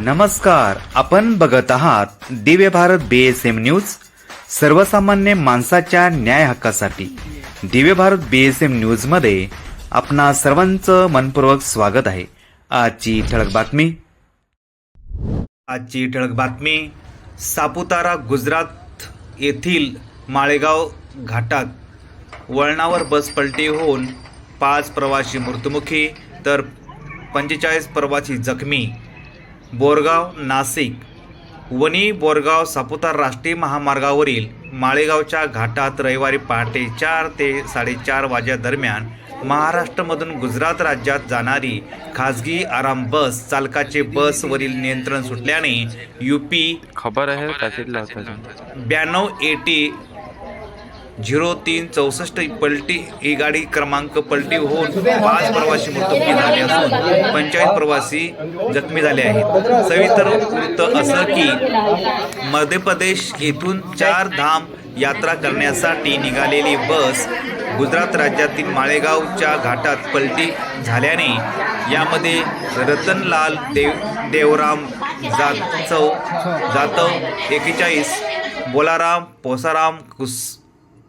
नमस्कार आपण बघत आहात दिव्य भारत बीएसएम न्यूज सर्वसामान्य माणसाच्या न्याय हक्कासाठी. दिव्य भारत बीएसएम न्यूजमध्ये आपणा सर्वांचं मनपूर्वक स्वागत आहे. आजची ठळक बातमी. आजची ठळक बातमी सापुतारा गुजरात येथील माळेगाव घाटात वळणावर बस पलटी होऊन पाच प्रवासी मृत्युमुखी तर पंचेचाळीस प्रवासी जखमी. बोरगाव नाशिक वणी बोरगाव सापुतारा राष्ट्रीय महामार्गावरील माळेगावच्या घाटात रविवारी पहाटे चार ते साडेचार वाजेदरम्यान महाराष्ट्रामधून गुजरात राज्यात जाणारी खाजगी आराम बस चालकाचे बसवरील नियंत्रण सुटल्याने यूपी खबर आहे ब्याण्णव एटी झिरो तीन चौसष्ट पलटी ही गाडी क्रमांक पलटी होऊन पाच प्रवासी मृत्युमुखी झाले असून पंचाळीस प्रवासी जखमी झाले आहेत. सविस्तर वृत्त असं की मध्य प्रदेश येथून चार धाम यात्रा करण्यासाठी निघालेली बस गुजरात राज्यातील माळेगावच्या घाटात पलटी झाल्याने यामध्ये रतनलाल देव देवराम जाचव जाधव एकेचाळीस बोलाराम पोसाराम कुस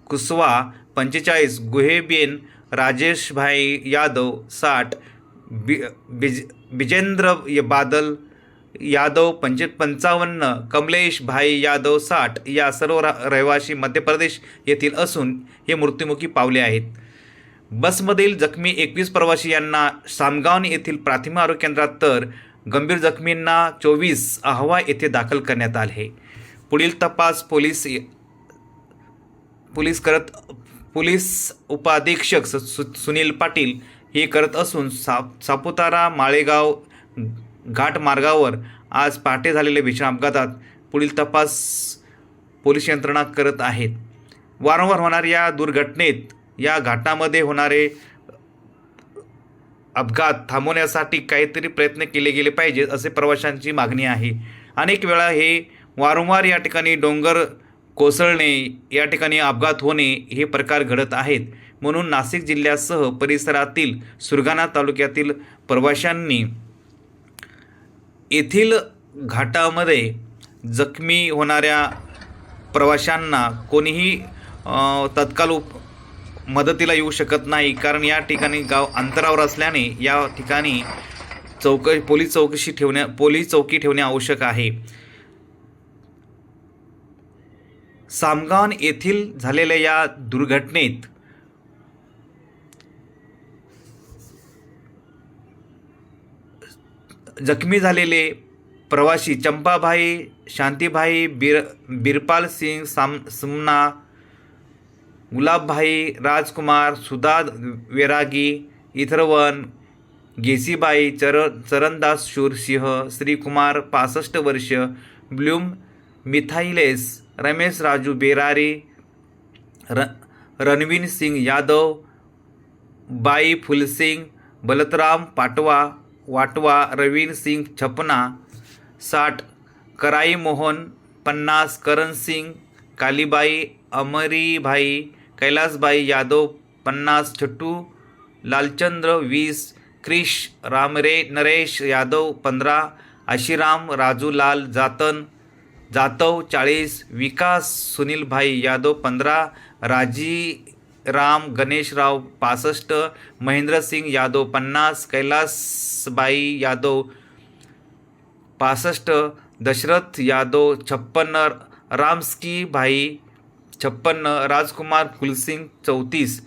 कुसवा पंचेचाळीस गुहेबेन राजेशभाई यादव साठ बि बिज बिजेंद्र य- बादल यादव पंचे पंचावन्न कमलेश भाई यादव साठ या सर्व रा रहिवासी मध्य प्रदेश येथील असून हे मृत्युमुखी पावले आहेत. बसमधील जखमी एकवीस प्रवासी यांना सामगावन येथील प्राथमिक आरोग्य केंद्रात तर गंभीर जखमींना चोवीस अहवा येथे दाखल करण्यात आले. पुढील तपास पोलीस पोलीस करत पोलीस उपाधीक्षक सु- सु- सुनील पाटील हे करत असून साप सापुतारा माळेगाव घाट मार्गावर आज पहाटे झालेल्या भीषण अपघातात पुढील तपास पोलीस यंत्रणा करत आहेत. वारंवार होणाऱ्या या दुर्घटनेत या घाटामध्ये होणारे अपघात थांबवण्यासाठी काहीतरी प्रयत्न केले गेले पाहिजेत असे प्रवाशांची मागणी आहे. अनेक वेळा हे वारंवार या ठिकाणी डोंगर कोसळणे या ठिकाणी अपघात होणे हे प्रकार घडत आहेत. म्हणून नाशिक जिल्ह्यासह परिसरातील सुरगाणा तालुक्यातील प्रवाशांनी येथील घाटामध्ये जखमी होणाऱ्या प्रवाशांना कोणीही तत्काल उप मदतीला येऊ शकत नाही. कारण या ठिकाणी गाव अंतरावर असल्याने या ठिकाणी चौक पोलीस चौकशी ठेवण्या पोलीस चौकी ठेवणे आवश्यक आहे. सामगावन येथील झालेल्या या दुर्घटनेत जखमी झालेले प्रवासी चंपाभाई शांतीभाई बिर बिरपाल सिंग साम सुमना गुलाबभाई राजकुमार सुधा वेरागी इथरवन गेसीबाई चर चरणदास शूरसिंह श्रीकुमार पासष्ट वर्ष ब्लूम मिथाइलेस रमेश राजू बेरारी र रणवीर सिंग यादव बाई फुलसिंग बलतराम पाटवा वाटवा रवीन सिंग छपना साठ कराई मोहन पन्नास करण सिंग कालीबाई अमरीभाई कैलासबाई यादव पन्नास छट्टू लालचंद्र वीस क्रिश रामरे नरेश यादव पंधरा आशिराम राजूलाल जातन जातव चाळीस विकास सुनीलभाई यादव पंधरा राजी राम गणेशराव पासष्ट महेंद्रसिंग यादव पन्नास कैलासबाई यादव पासष्ट दशरथ यादव छप्पन्न रामस्की भाई छप्पन्न राजकुमार कुलसिंग चौतीस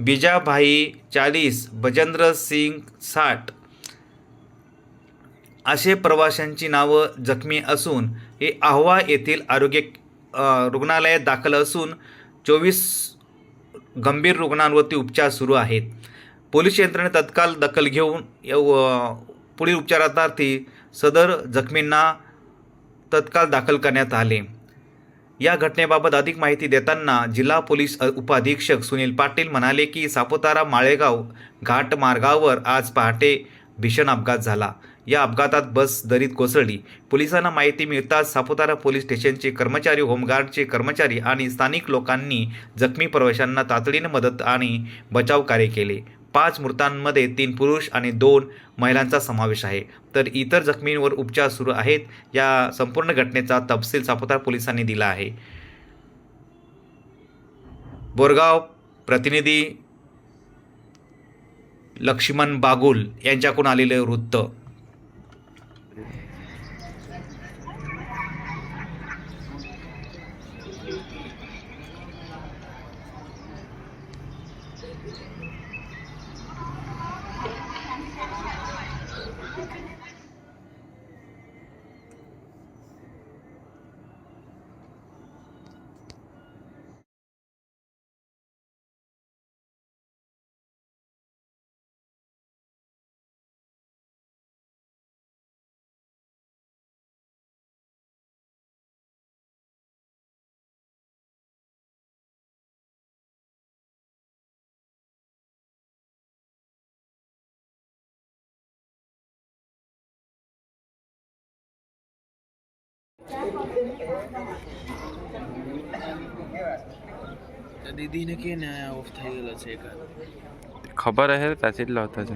बिजाभाई चाळीस बजेंद्र सिंग साठ. असे प्रवाशांची नावं जखमी असून हे आव्हा येथील आरोग्य रुग्णालयात दाखल असून चोवीस गंभीर रुग्णांवरती उपचार सुरू आहेत. पोलीस यंत्रणेने तत्काल दखल घेऊन पुढील उपचारार्थी सदर जखमींना तत्काल दाखल करण्यात आले. या घटनेबाबत अधिक माहिती देताना जिल्हा पोलीस उपाधीक्षक उपअधीक्षक सुनील पाटील म्हणाले की सापुतारा माळेगाव घाट मार्गावर आज पहाटे भीषण अपघात झाला. या अपघातात बस दरीत कोसळली. पोलिसांना माहिती मिळताच सापुतारा पोलीस स्टेशनचे कर्मचारी होमगार्डचे कर्मचारी आणि स्थानिक लोकांनी जखमी प्रवाशांना तातडीने मदत आणि बचाव कार्य केले. पाच मृतांमध्ये तीन पुरुष आणि दोन महिलांचा समावेश आहे. तर इतर जखमींवर उपचार सुरू आहेत. या संपूर्ण घटनेचा तपशील सापुतारा पोलिसांनी दिला आहे. बोरगाव प्रतिनिधी लक्ष्मण बागुल यांच्याकडून आलेले वृत्त. Gracias. દીદીને કે ને ઓફ થઈ ગયેલો છે એક ખબર હે ત્યાંથી જ લાવતા છે